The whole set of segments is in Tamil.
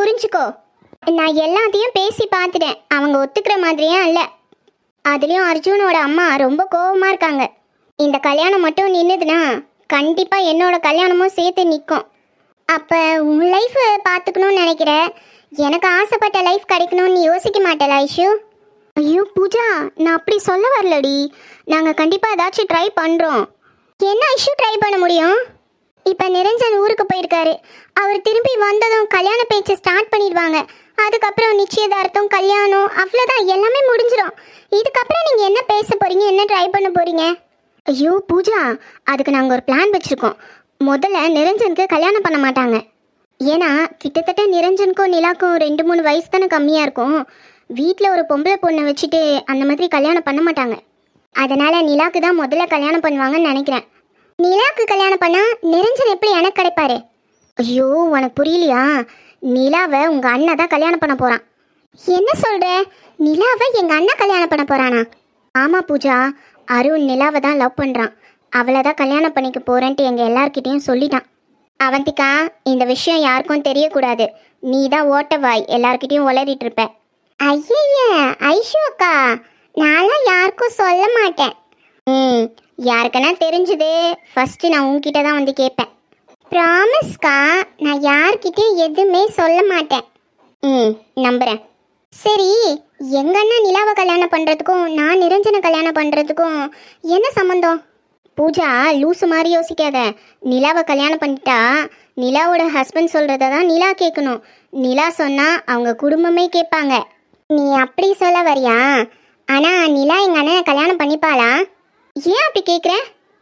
புரிஞ்சுக்கோ. நான் எல்லாத்தையும் பேசி பார்த்துட்டேன். அவங்க ஒத்துக்கிற மாதிரியே இல்லை. அதுலேயும் அர்ஜுனோட அம்மா ரொம்ப கோவமாக இருக்காங்க. இந்த கல்யாணம் மட்டும் நின்றுதுன்னா கண்டிப்பாக என்னோட கல்யாணமும் சேர்த்து நிற்கும் அப்போ உன் லைஃப்பை பார்த்துக்கணும்னு நினைக்கிற? எனக்கு ஆசைப்பட்ட லைஃப் கிடைக்கணும்னு யோசிக்க மாட்டேல ஐஷு? ஐயோ பூஜா நான் அப்படி சொல்ல வரலடி. நாங்கள் கண்டிப்பாக ஏதாச்சும் ட்ரை பண்ணுறோம் என்ன ஐஷு ட்ரை பண்ண முடியும்? இப்போ நிரஞ்சன் ஊருக்கு போயிருக்காரு. அவர் திரும்பி வந்ததும் கல்யாண பேச்சு ஸ்டார்ட் பண்ணிடுவாங்க. அதுக்கப்புறம் நிச்சயதார்த்தம் கல்யாணம் அவ்வளோதான் எல்லாமே முடிஞ்சிடும் இதுக்கப்புறம் நீங்கள் என்ன பேச போகிறீங்க என்ன ட்ரை பண்ண போகிறீங்க ஐயோ பூஜா அதுக்கு நாங்கள் ஒரு பிளான் வச்சுருக்கோம். முதல்ல நிரஞ்சனுக்கு கல்யாணம் பண்ண மாட்டாங்க. ஏன்னா கிட்டத்தட்ட நிரஞ்சனுக்கும் நிலாக்கும் ரெண்டு மூணு வயசு தானே கம்மியாக இருக்கும். வீட்டில் ஒரு பொம்பளை பொண்ணை வச்சுட்டு அந்த மாதிரி கல்யாணம் பண்ண மாட்டாங்க. அதனால் நிலாக்கு தான் முதல்ல கல்யாணம் பண்ணுவாங்கன்னு நினைக்கிறேன். நிலாவுக்கு கல்யாணம் பண்ணா நிரஞ்சன் எப்படி எனக்கு கிடைப்பாரு? ஐயோ உனக்கு புரியலையா? நிலாவை உங்க அண்ணன் தான் கல்யாணம் பண்ண போறான். என்ன சொல்ற? நிலாவை எங்க அண்ணன் கல்யாணம் பண்ண போறானா? ஆமா பூஜா. அருண் நிலாவை தான் லவ் பண்றான். அவளை தான் கல்யாணம் பண்ணிக்க போறேன்ட்டு எங்க எல்லார்கிட்டயும் சொல்லிட்டான். அவந்திகா இந்த விஷயம் யாருக்கும் தெரியக்கூடாது. நீ தான் ஓட்டவாய் எல்லார்கிட்டயும் உளறிட்டு இருப்ப. ஐய ஐஷு அக்கா. நான்லாம் யாருக்கும் சொல்ல மாட்டேன். ம் யாருக்குன்னா தெரிஞ்சுது. ஃபஸ்ட்டு நான் உங்ககிட்ட தான் வந்து கேட்பேன் ப்ராமிஸ்க்கா நான் யார்கிட்டயும் எதுவுமே சொல்ல மாட்டேன். ம் நம்புகிறேன் சரி எங்க அண்ணா நிலாவை கல்யாணம் பண்ணுறதுக்கும் நான் நிரஞ்சனை கல்யாணம் பண்ணுறதுக்கும் என்ன சம்மந்தம் பூஜா லூசு மாதிரி யோசிக்காத. நிலாவை கல்யாணம் பண்ணிட்டா நிலாவோட ஹஸ்பண்ட் சொல்கிறத தான் நிலா கேட்கணும். நிலா சொன்னால் அவங்க குடும்பமே கேட்பாங்க. நீ அப்படி சொல்ல வரியா? ஆனால் நிலா எங்கள் அண்ணனை கல்யாணம் பண்ணிப்பாளா? ஏன் அப்படி கேட்குற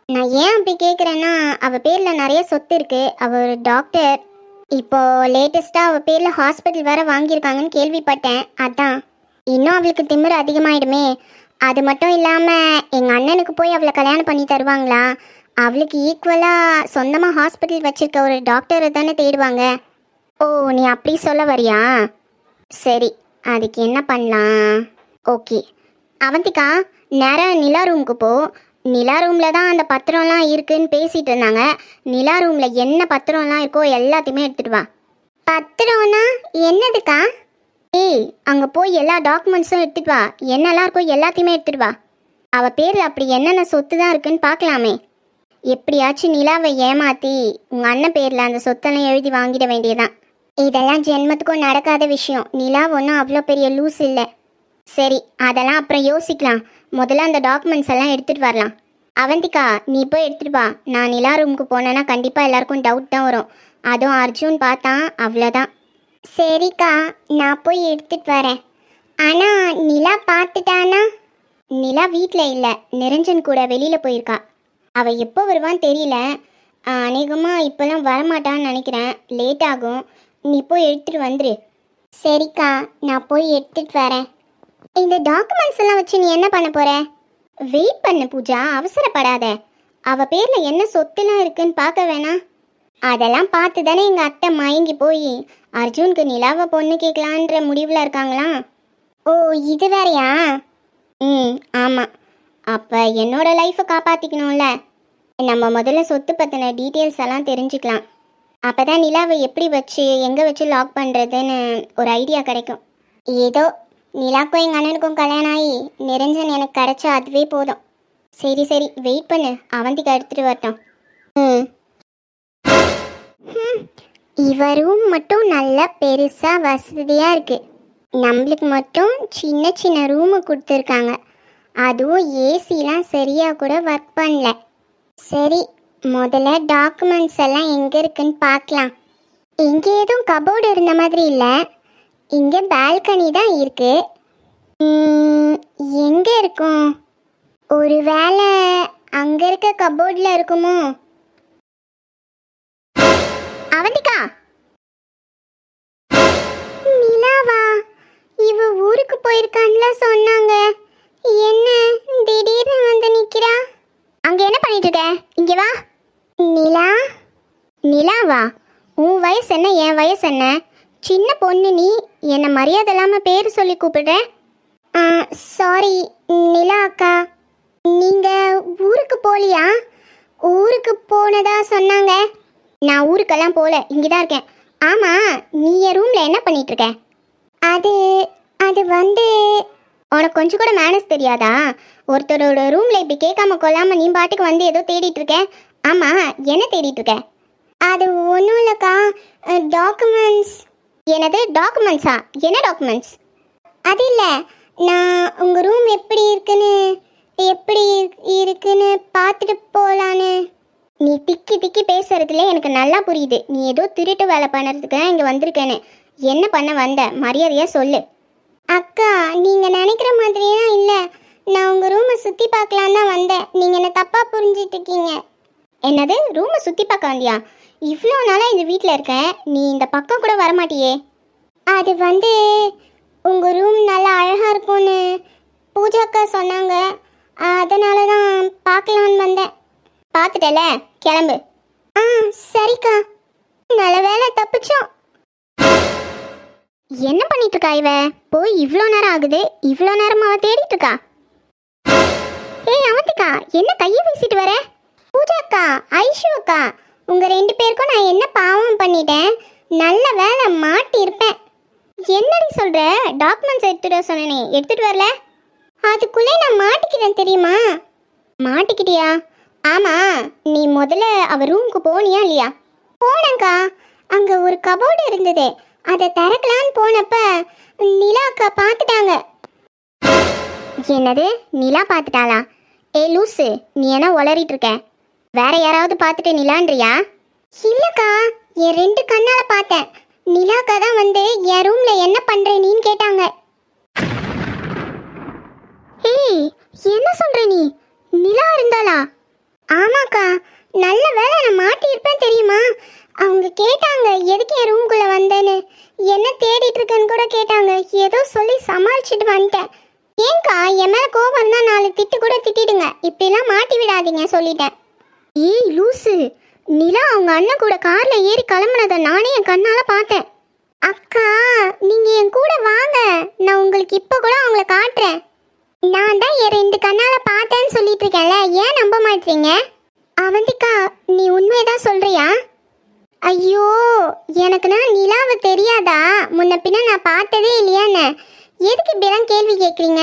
நான் ஏன் அப்படி கேட்குறேன்னா அவள் பேரில் நிறைய சொத்து இருக்கு. அவள் ஒரு டாக்டர் இப்போ லேட்டஸ்ட்டாக அவள் பேரில் ஹாஸ்பிட்டல் வேற வாங்கியிருக்காங்கன்னு கேள்விப்பட்டேன். அதான். இன்னும் அவளுக்கு திமிர் அதிகமாயிடுமே. அது மட்டும் இல்லாமல் எங்கள் அண்ணனுக்கு போய் அவளை கல்யாணம் பண்ணி தருவாங்களா? அவளுக்கு ஈக்குவலாக சொந்தமாக ஹாஸ்பிட்டல் வச்சுருக்க ஒரு டாக்டரை தானே தேடுவாங்க. ஓ நீ அப்படி சொல்ல வரியா? சரி அதுக்கு என்ன பண்ணலாம்? ஓகே. அவந்திகா நேராக நிலா ரூமுக்கு போ. நிலா ரூமில் தான் அந்த பத்திரம்லாம் இருக்குன்னு பேசிகிட்டு இருந்தாங்க. நிலா ரூமில் என்ன பத்திரம்லாம் இருக்கோ எல்லாத்தையுமே எடுத்துகிட்டு வா. பத்திரம்னா என்னதுக்கா? ஏய் அங்கே போய் எல்லா டாக்குமெண்ட்ஸும் எடுத்துகிட்டு வா. என்னெல்லாம் இருக்கோ எல்லாத்தையுமே எடுத்துகிட்டு வா. அவள் பேரில் அப்படி என்னென்ன சொத்து தான் இருக்குன்னு பார்க்கலாமே எப்படியாச்சும் நிலாவை ஏமாற்றி உங்கள் அண்ணன் பேரில் அந்த சொத்தெல்லாம் எழுதி வாங்கிட வேண்டியதான் இதெல்லாம் ஜென்மத்துக்கும் நடக்காத விஷயம். நிலா ஒன்றும் அவ்வளோ பெரிய லூஸ் இல்லை. சரி அதெல்லாம் அப்புறம் யோசிக்கலாம். முதல்ல அந்த டாக்குமெண்ட்ஸ் எல்லாம் எடுத்துகிட்டு வரலாம். அவந்திகா நீ போய் எடுத்துகிட்டு வா. நான் நிலா ரூமுக்கு போனேன்னா கண்டிப்பாக எல்லாருக்கும் டவுட் தான் வரும். அதுவும் அர்ஜுன் பார்த்தான் அவ்வளோதான் சரிக்கா நான் போய் எடுத்துகிட்டு வரேன். ஆனால் நிலா பார்த்துட்டானா? நிலா வீட்டில் இல்லை. நிரஞ்சன் கூட வெளியில் போயிருக்கா. அவள் எப்போ வருவான்னு தெரியல. அநேகமாக இப்போலாம் வரமாட்டான்னு நினைக்கிறேன். லேட் ஆகும். நீ போய் எடுத்துகிட்டு வந்துரு. சரிக்கா நான் போய் எடுத்துகிட்டு வரேன். இந்த டாக்குமெண்ட்ஸ் எல்லாம் வச்சு நீ என்ன பண்ண போற? வெயிட் பண்ணு பூஜா அவசரப்படாத. அவ பேர்ல என்ன சொத்துலாம் இருக்குன்னு பார்க்க வேணாம் அதெல்லாம் பார்த்து தானே எங்க அத்தை மயங்கி போய் அர்ஜுனுக்கு நிலாவை பொண்ணு கேட்கலான்ற முடிவில் இருக்காங்களா? ஓ இது வேறையா? ம் ஆமாம் அப்போ என்னோட லைஃப்பை காப்பாற்றிக்கணும்ல நம்ம முதல்ல சொத்து பற்றின டீட்டெயில்ஸ் எல்லாம் தெரிஞ்சுக்கலாம். அப்போ தான் நிலாவை எப்படி வச்சு எங்கே வச்சு லாக் பண்ணுறதுன்னு ஒரு ஐடியா கிடைக்கும். ஏதோ நிலாக்கும் எங்கள் அண்ணனுக்கும் கல்யாணம் ஆகி நிரஞ்சன் எனக்கு கிடைச்சா அதுவே போதும். சரி சரி வெயிட் பண்ணு. அவந்திக்கு எடுத்துட்டு வரட்டும். ம். ஹம், ரூம் மட்டும் நல்லா பெருசாக வசதியாக இருக்கு. நம்மளுக்கு மட்டும் சின்ன சின்ன ரூமு கொடுத்துருக்காங்க. அதுவும் ஏசிலாம் சரியாக கூட ஒர்க் பண்ணல. சரி முதல்ல டாக்குமெண்ட்ஸ் எல்லாம் எங்கே இருக்குன்னு பார்க்கலாம். இங்கே எதுவும் கபோர்டு இருந்த மாதிரி இல்லை. இங்கே பால்கனி தான் இருக்கு. எங்கே இருக்கும்? ஒரு வேளை அங்கே இருக்க கபோர்டில் இருக்குமோ? அவந்திகா! நிலாவா இவ ஊருக்கு போயிருக்கான்ல சொன்னாங்க. என்ன திடீர்னு வந்து நிக்கிறா? அங்க என்ன பண்ணிட்டு இருக்க இங்க வா. நிலா? நிலாவா? உன் வயசு என்ன? என் வயசு என்ன? சின்ன பொண்ணு நீ என்னை மரியாதை இல்லாமல் பேர் சொல்லி கூப்பிடுறேன் சாரி நிலா அக்கா. நீங்கள் ஊருக்கு போகலையா ஊருக்கு போனதா சொன்னாங்க. நான் ஊருக்கெல்லாம் போகல இங்கே தான் இருக்கேன். ஆமாம் நீ என் ரூமில் என்ன பண்ணிகிட்ருக்க அது அது வந்து உனக்கு கொஞ்சம் கூட மேனஸ் தெரியாதா? ஒருத்தரோட ரூமில் இப்படி கேட்காம கொள்ளாமல் நீ பாட்டுக்கு வந்து ஏதோ தேடிட்டு இருக்க ஆமாம் என்ன தேடிட்டு இருக்க அது ஒன்றும் இல்லைக்கா டாக்குமெண்ட்ஸ் எனது டாக்குமெண்ட்ஸா? என்ன டாக்குமெண்ட்ஸ்? அது இல்லை நான் உங்கள் ரூம் எப்படி இருக்குன்னு எப்படி இருக்குன்னு பார்த்துட்டு போகலான்னு நீ திக்கி திக்கி பேசுறதுல எனக்கு நல்லா புரியுது. நீ ஏதோ திருட்டு வேலை பண்ணுறதுக்கு தான் இங்கே வந்திருக்கேன்னு. என்ன பண்ண வந்த? மரியாதையாக சொல்லு. அக்கா நீங்கள் நினைக்கிற மாதிரியெல்லாம் இல்லை. நான் உங்கள் ரூமை சுற்றி பார்க்கலாம் தான் வந்தேன். நீங்கள் என்ன தப்பாக புரிஞ்சிட்ருக்கீங்க என்னது? ரூமை சுற்றி பார்க்க வந்தியா? இவ்வளோ நாளாக இந்த வீட்டில் இருக்கேன் நீ இந்த பக்கம் கூட வரமாட்டியே. அது வந்து உங்கள் ரூம் நல்லா அழகாக இருக்கும்னு பூஜா அக்கா சொன்னாங்க. அதனால தான் பார்க்கலான்னு வந்தேன். பார்த்துட்டல கிளம்பு. ஆ சரிக்கா. நல்ல வேலை தப்பிச்சோம். என்ன பண்ணிட்டு இருக்கா இவ? போய் இவ்வளோ நேரம் ஆகுது இவ்வளோ நேரம் அவ தேடிட்டு இருக்கா ஏய் அவந்திக்கா என்ன கையை வீசிட்டு வர? பூஜா அக்கா ஐஷு அக்கா உங்கள் ரெண்டு பேருக்கும் நான் என்ன பாவம் பண்ணிட்டேன்? நல்ல வேலை மாட்டியிருப்பேன். என்னடி சொல்கிற டாக்குமெண்ட்ஸ் எடுத்துகிட்டு வர சொன்னேனே. எடுத்துகிட்டு வரல? அதுக்குள்ளே நான் மாட்டிக்கிறேன் தெரியுமா? மாட்டிக்கிட்டியா? ஆமாம் நீ முதல்ல அவள் ரூமுக்கு போனியா இல்லையா? போனங்க்கா அங்கே ஒரு கபோர்டு இருந்தது. அதை திறக்கலான்னு போனப்ப நிலா அக்கா பார்த்துட்டாங்க. என்னது? நிலா பார்த்துட்டாளா? ஏ லூசு நீ என்ன உளறிட்டு இருக்க? வேற யாராவது பார்த்துட்டு நிலான்றியா? இல்லக்கா என் ரெண்டு கண்ணால பார்த்தேன். நிலாக்கா தான் வந்து என் ரூம்ல என்ன பண்ற நீன்னு கேட்டாங்க. ஏய் என்ன சொல்ற நீ? நிலா இருந்தாளா? ஆமாக்கா நல்ல வேலை நான் மாட்டியிருப்பேன் தெரியுமா? அவங்க கேட்டாங்க எதுக்கு என் ரூம்குள்ள வந்தேன்னு? என்ன தேடிட்டு இருக்கேன்னு கூட கேட்டாங்க. ஏதோ சொல்லி சமாளிச்சுட்டு வந்துட்டேன். ஏங்கா என் மேல கோபம் தான் நாலு திட்டு கூட திட்டிடுங்க. இப்படிலாம் மாட்டி விடாதீங்க சொல்லிட்டேன். ஏய் லூசு. நிலா அவங்க அண்ணன் கூட கார்ல ஏறி கிளம்புனதை நானே என் கண்ணால பார்த்தேன். அக்கா நீங்க என் கூட வாங்க. நான் உங்களுக்கு இப்போ கூட அவங்கள காட்டுறேன். நான் தான் என் ரெண்டு கண்ணால பார்த்தேன்னு சொல்லிட்டு இருக்கேன்ல ஏன் நம்ப மாட்டீங்க அவந்திக்கா நீ உண்மையதான் சொல்றியா? ஐயோ எனக்குன்னா நிலாவை தெரியாதா? முன்ன பின்ன நான் பார்த்ததே இல்லையான்னு. எதுக்கு இப்படிலாம் கேள்வி கேட்குறீங்க?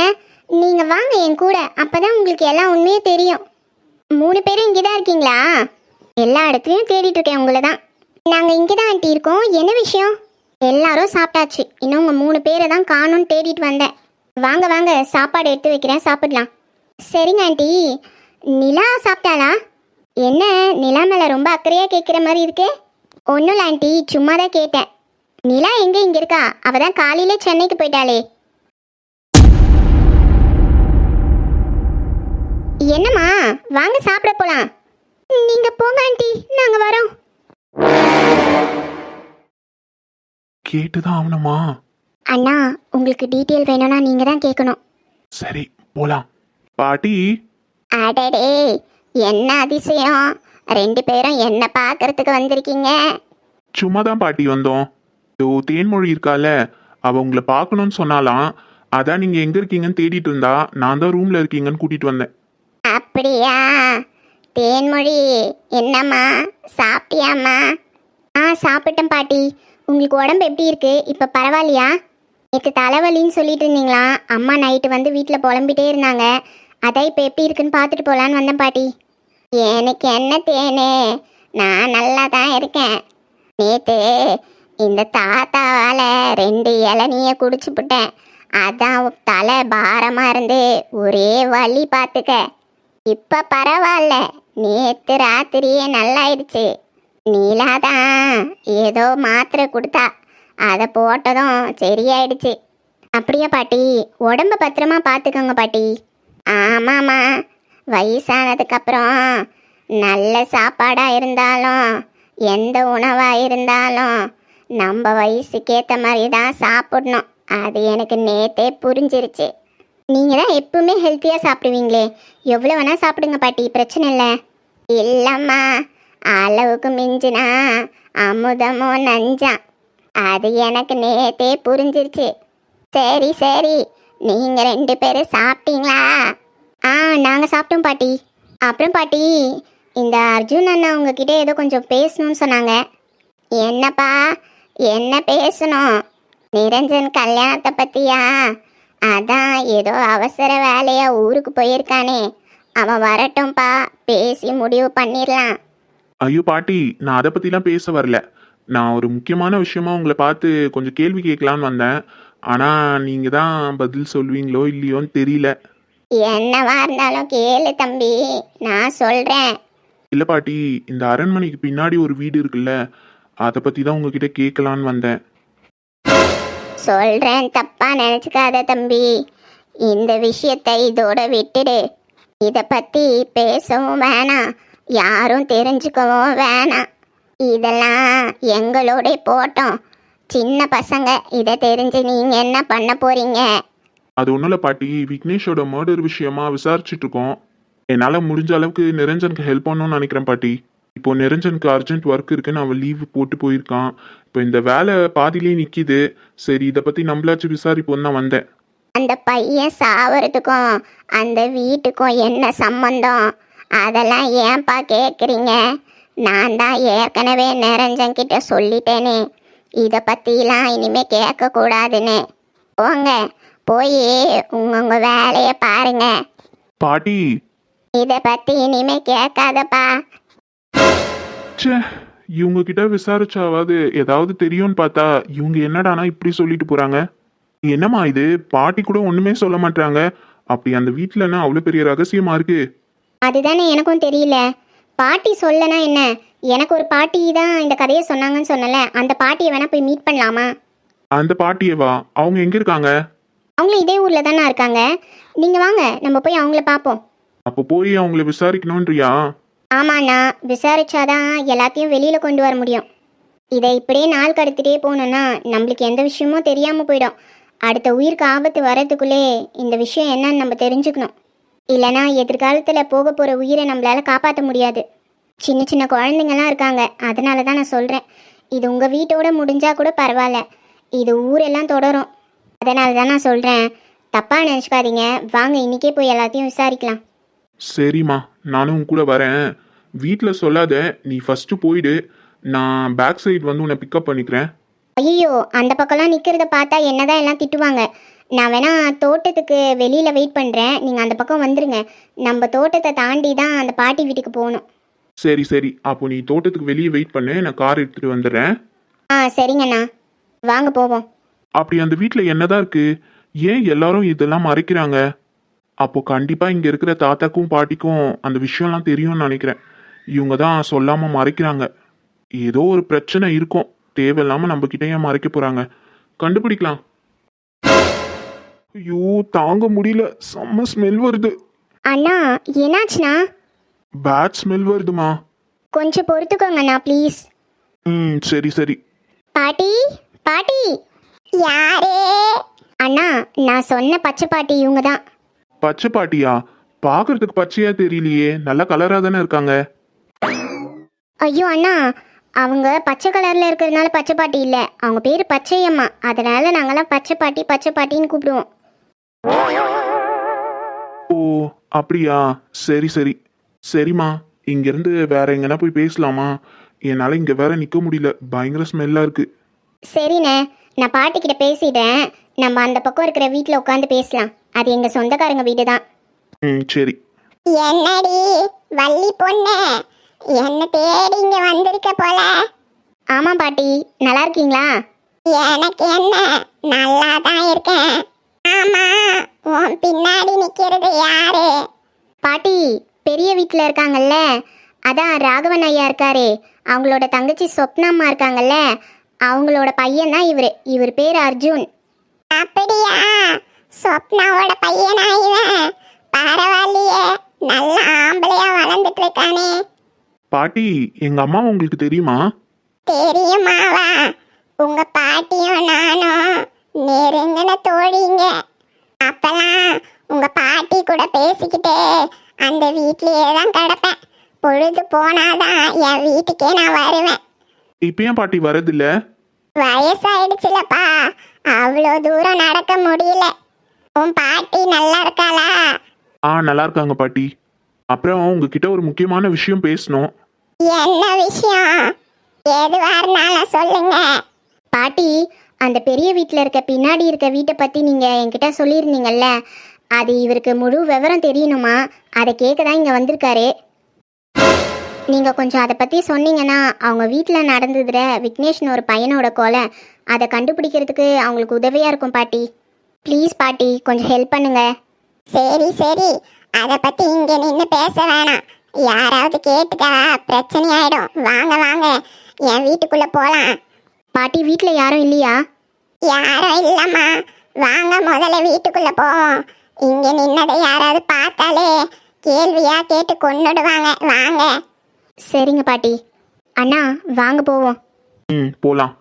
நீங்கள் வாங்க என் கூட அப்போ தான் உங்களுக்கு எல்லாம் உண்மையே தெரியும். மூணு பேரும் இங்கே தான் இருக்கீங்களா? எல்லா இடத்துலையும் தேடிட்டு இருக்கேன் உங்களை தான் நாங்கள் இங்கே தான் ஆண்டி இருக்கோம். என்ன விஷயம்? எல்லாரும் சாப்பிட்டாச்சு. இன்னும் உங்கள் மூணு பேரை தான் காணும்னு தேடிட்டு வந்தேன். வாங்க வாங்க சாப்பாடு எடுத்து வைக்கிறேன். சாப்பிடலாம். சரிங்க ஆண்டி. நிலா சாப்பிட்டாளா? என்ன நிலா மேலே ரொம்ப அக்கறையாக கேட்குற மாதிரி இருக்கு? ஒன்றும் இல்லை ஆண்டி. சும்மா தான் கேட்டேன். நிலா எங்கே இங்கே இருக்கா? அவள் தான் காலையிலே சென்னைக்கு போயிட்டாளே. என்னம்மா? வாங்க சாப்பிட போலாம். நீங்க போங்க ஆண்டி. நாங்க வரோம். கேட்டுதான் ஆகணுமா? அண்ணா உங்களுக்கு டீட்டெயில் வேணும்னா நீங்க தான் கேட்கணும். சரி போலாம். பாட்டி? அடடே என்ன அதிசயம். ரெண்டு பேரும் என்ன பார்க்கறதுக்கு வந்திருக்கீங்க? சும்மா தான் பாட்டி வந்தோம். இதோ தேன்மொழி இருக்கால அவ உங்களை பார்க்கணும்னு சொன்னாலாம் அதான் நீங்க எங்க இருக்கீங்கன்னு தேடிட்டு இருந்தா நான் தான் ரூம்ல இருக்கீங்கன்னு கூட்டிட்டு வந்தேன். அப்படியா? தேன்மொழி என்னம்மா? சாப்பிட்டியாம்மா? ஆ சாப்பிட்டேன் பாட்டி. உங்களுக்கு உடம்பு எப்படி இருக்கு? இப்போ பரவாயில்லையா? நேற்று தலைவலின்னு சொல்லிட்டு இருந்தீங்களா? அம்மா நைட்டு வந்து வீட்டில் புலம்பிட்டே இருந்தாங்க. அதான் இப்போ எப்படி இருக்குன்னு பார்த்துட்டு போகலான்னு வந்தேன் பாட்டி. எனக்கு என்ன தேனே? நான் நல்லா தான் இருக்கேன். நேற்று இந்த தாத்தாவால் ரெண்டு இளநிய குடிச்சுப்புட்டேன் அதான் தலை பாரமாக இருந்து ஒரே வழி பார்த்துக்க. இப்ப பரவாயில்ல நேத்து ராத்திரியே நல்லாயிடுச்சு. நீலாதான் ஏதோ மாத்திரை கொடுத்தா. அதை போட்டதும் சரியாயிடுச்சு. அப்படியா பாட்டி? உடம்ப பத்திரமா பார்த்துக்கோங்க பாட்டி. ஆமாம்மா. வயசானதுக்கப்புறம் நல்ல சாப்பாடாக இருந்தாலும் எந்த உணவாக இருந்தாலும் நம்ம வயசுக்கேற்ற மாதிரி தான் சாப்பிடணும். அது எனக்கு நேத்தே புரிஞ்சிருச்சு. நீங்கள் தான் எப்பவுமே ஹெல்த்தியாக சாப்பிடுவீங்களே. எவ்வளோ வேணால் சாப்பிடுங்க பாட்டி பிரச்சனை இல்லை. இல்லைம்மா அளவுக்கு மிஞ்சினா அமுதமோ நஞ்சான் அது எனக்கு நேத்தே புரிஞ்சிருச்சு. சரி சரி. நீங்கள் ரெண்டு பேரும் சாப்பிட்டீங்களா? ஆ நாங்கள் சாப்பிட்டோம் பாட்டி. அப்புறம் பாட்டி இந்த அர்ஜுன் அண்ணா உங்ககிட்ட ஏதோ கொஞ்சம் பேசணும்னு சொன்னாங்க. என்னப்பா என்ன பேசணும்? நிரஞ்சன் கல்யாணத்தை பற்றியா அதான் ஏதோ அவசர வேலையா ஊருக்கு போயிருக்கானே. அவன் வரட்டும்பா பேசி முடிவு பண்ணிடலாம் ஐயோ பாட்டி நான் அதை பற்றிலாம் பேச வரல. நான் ஒரு முக்கியமான விஷயமா உங்களை பார்த்து கொஞ்சம் கேள்வி கேட்கலான்னு வந்தேன். ஆனால் நீங்கள் தான் பதில் சொல்வீங்களோ இல்லையோன்னு தெரியல. என்னவா இருந்தாலும் கேளு தம்பி நான் சொல்றேன். இல்லை பாட்டி இந்த அரண்மனைக்கு பின்னாடி ஒரு வீடு இருக்குல்ல அதை பற்றி தான் உங்ககிட்ட கேட்கலான்னு வந்தேன். சொல்றேன் தப்பா நினச்சிக்காத தம்பி. இந்த விஷயத்தை இதோட விட்டுடு. இதை பற்றி பேசவும் வேணாம். யாரும் தெரிஞ்சுக்கவும் வேணாம். இதெல்லாம் எங்களோட போட்டோம். சின்ன பசங்க இதை தெரிஞ்சு நீங்க என்ன பண்ண போறீங்க? அது ஒன்றும் இல்லை பாட்டி. விக்னேஷோட மர்டர் விஷயமா விசாரிச்சுட்டு இருக்கோம். என்னால் முடிஞ்ச அளவுக்கு நிரஞ்சனுக்கு ஹெல்ப் பண்ணணும்னு நினைக்கிறேன் பாட்டி. இப்போ நிரஞ்சனுக்கு அர்ஜென்ட் ஒர்க் இருக்குன்னு அவன் லீவ் போட்டு போயிருக்கான். இப்போ இந்த வேலை பாதியிலே நிற்கிது சரி இதை பற்றி நம்மளாச்சும் விசாரிப்போம் தான் வந்தேன். அந்த பையன் சாவறதுக்கும் அந்த வீட்டுக்கும் என்ன சம்பந்தம்? அதெல்லாம் ஏன்பா கேட்குறீங்க நான் தான் ஏற்கனவே நிரஞ்சன் கிட்ட சொல்லிட்டேனே. இதை பற்றிலாம் இனிமே கேட்கக்கூடாதுன்னு போங்க போய் உங்க வேலையை பாருங்க. பாட்டி. இதை பற்றி இனிமே கேட்காதப்பா. ச்சே இவங்க கிட்ட விசாரிச்சாவது ஏதாவது தெரியும்னு பார்த்தா இவங்க என்னடானா இப்படி சொல்லிட்டு போறாங்க? என்னம்மா இது? பாட்டி கூட ஒண்ணுமே சொல்ல மாட்டாங்க அப்படி அந்த வீட்டுலன்னா அவ்வளோ பெரிய ரகசியமா இருக்கு? அதுதானே எனக்கும் தெரியல. பாட்டி சொல்லனா என்ன? எனக்கு ஒரு பாட்டி தான் இந்த கதையை சொன்னாங்கன்னு சொன்னல. அந்த பாட்டியை வேணா போய் மீட் பண்ணலாமா? அந்த பாட்டியவா? அவங்க எங்க இருக்காங்க? அவங்களும் இதே ஊரில் தானே இருக்காங்க. நீங்கள் வாங்க நம்ம போய் அவங்கள பார்ப்போம் அப்போ போய் அவங்கள விசாரிக்கணும்ன்றியா? ஆமாண்ணா விசாரிச்சாதான் எல்லாத்தையும் வெளியில் கொண்டு வர முடியும். இதை இப்படியே நாள் கடத்திட்டே போனோன்னா நம்மளுக்கு எந்த விஷயமும் தெரியாமல் போயிடும். அடுத்த உயிருக்கு ஆபத்து வர்றதுக்குள்ளே இந்த விஷயம் என்னன்னு நம்ம தெரிஞ்சுக்கணும். இல்லைனா எதிர்காலத்தில் போக போகிற உயிரை நம்மளால் காப்பாற்ற முடியாது. சின்ன சின்ன குழந்தைங்கலாம் இருக்காங்க. அதனால தான் நான் சொல்கிறேன் இது உங்கள் வீட்டோட முடிஞ்சால் கூட பரவாயில்ல. இது ஊரெல்லாம் தொடரும். அதனால தான் நான் சொல்கிறேன் தப்பாக நினச்சிக்காதீங்க. வாங்க இன்றைக்கே போய் எல்லாத்தையும் விசாரிக்கலாம். சரிம்மா நானும் உன் கூட வரேன். வீட்டில் சொல்லாத நீ ஃபர்ஸ்ட் போயிடு. நான் பேக் சைடு வந்து உன்னை பிக்கப் பண்ணிக்கிறேன். ஐயோ அந்த பக்கம்லாம் நிற்கிறத பார்த்தா என்னதான் எல்லாம் திட்டுவாங்க. நான் வேணா தோட்டத்துக்கு வெளியில் வெயிட் பண்ணுறேன் நீங்கள் அந்த பக்கம் வந்துருங்க. நம்ம தோட்டத்தை தாண்டி தான் அந்த பாட்டி வீட்டுக்கு போகணும். சரி சரி. அப்போ நீ தோட்டத்துக்கு வெளியே வெயிட் பண்ணு. நான் கார் எடுத்துட்டு வந்துடுறேன். ஆ சரிங்கண்ணா. வாங்க போவோம். அப்படி அந்த வீட்டில் என்னதான் இருக்கு? ஏன் எல்லாரும் இதெல்லாம் மறைக்கிறாங்க? அப்போ கண்டிப்பா இங்க இருக்கிற தாத்தாக்கும் பாட்டிக்கும் அந்த விஷயம்லாம் தெரியும்னு நினைக்கிறேன். இவங்க தான் சொல்லாம மறைக்கிறாங்க. ஏதோ ஒரு பிரச்சனை இருக்கும். தேவையில்லாம நம்ம கிட்ட ஏன் மறைக்க போறாங்க. கண்டுபிடிக்கலாம். ஐயோ தாங்க முடியல. செம்ம ஸ்மெல் வருது. அண்ணா என்னாச்சுண்ணா? பேட் ஸ்மெல் வருதுமா. கொஞ்சம் பொறுத்துக்கோங்கண்ணா ப்ளீஸ் ம் சரி சரி. பாட்டி பாட்டி. யாரே? அண்ணா நான் சொன்ன பச்சை பாட்டி இவங்க தான் பச்சை பாட்டியா? பார்க்கறதுக்கு பச்சையா தெரியலையே. நல்ல கலரா தானே இருக்காங்க. ஐயோ அண்ணா. அவங்க பச்சை கலரில் இருக்கிறதுனால பச்சை பாட்டி இல்லை. அவங்க பேர் பச்சையம்மா. அதனால நாங்கெல்லாம் பச்சை பாட்டி பச்சை பாட்டின்னு கூப்பிடுவோம். ஓ அப்படியா? சரி சரி. சரிம்மா. இங்கேருந்து வேற எங்கன்னா போய் பேசலாமா? என்னால் இங்கே வேற நிற்க முடியல. பயங்கர ஸ்மெல்லாக இருக்கு. சரிண்ணே. நான் பாட்டிக்கிட்ட பேசிட்டேன் நம்ம அந்த பக்கம் இருக்கிற வீட்டில் உட்காந்து பேசலாம். அது எங்கள் சொந்தக்காரங்க வீடு தான் ம் சரி. என்னடி வள்ளி பொண்ணு? என்ன தேடி இங்க வந்திருக்க போல? ஆமாம் பாட்டி நல்லா இருக்கீங்களா? எனக்கு என்ன நல்லா தான் இருக்கேன். ஆமா உன் பின்னாடி நிக்கிறது யாரு? பாட்டி பெரிய வீட்டில் இருக்காங்கல்ல? அதான் ராகவன் ஐயா இருக்காரே. அவங்களோட தங்கச்சி சொப்னாம்மா இருக்காங்கல்ல? அவங்களோட பையன் தான் இவர். இவர் பேர் அர்ஜுன். அப்படியா? சொப்னாவோட பையனா இவன் பரவாயில்லையே. நல்ல ஆம்பளையா வளர்ந்துட்டு இருக்கானே பாட்டி எங்கள் அம்மா உங்களுக்கு தெரியுமா? தெரியுமாவா? உங்க பாட்டியும் நானும் நெருங்கின தோழிங்க. அப்பெல்லாம் உங்க பாட்டி கூட பேசிக்கிட்டே அந்த வீட்லயே தான் கிடப்பேன். பொழுது போனாதான் என் வீட்டுக்கே நான் வருவேன். இப்போ ஏன் பாட்டி வரதில்ல? வயசாயிடுச்சுலப்பா. அவ்வளோ தூரம் நடக்க முடியல. உன் பாட்டி நல்லா இருக்காளா? ஆ நல்லா இருக்காங்க பாட்டி. அப்புறம் உங்ககிட்ட ஒரு முக்கியமான விஷயம் பேசணும். என்ன விஷயம்? எதுவா இருந்தாலும் சொல்லுங்க. பாட்டி அந்த பெரிய வீட்டில் இருக்க பின்னாடி இருக்க வீட்டை பற்றி நீங்கள் என்கிட்ட சொல்லியிருந்தீங்கல்ல? அது இவருக்கு முழு விவரம் தெரியணுமா? அதை கேட்க தான் இங்கே வந்திருக்காரு. நீங்கள் கொஞ்சம் அதை பற்றி சொன்னீங்கன்னா அவங்க வீட்டில் நடந்ததுல விக்னேஷ்னு ஒரு பையனோட கொலை அதை கண்டுபிடிக்கிறதுக்கு அவங்களுக்கு உதவியாக இருக்கும் பாட்டி. ப்ளீஸ் பாட்டி கொஞ்சம் ஹெல்ப் பண்ணுங்க. சரி சரி. அதை பத்தி இங்க நின்று பேச வேணாம். யாராவது கேட்டுட்டா பிரச்சனை ஆயிடும் வாங்க வாங்க. என் வீட்டுக்குள்ள போலாம். பாட்டி வீட்டில் யாரும் இல்லையா? யாரும் இல்லம்மா. வாங்க முதல்ல வீட்டுக்குள்ள போவோம். இங்க நின்னதை யாராவது பார்த்தாலே கேள்வியா கேட்டு கொன்னுடுவாங்க. வாங்க. சரிங்க பாட்டி. அண்ணா வாங்க போவோம். ம் போகலாம்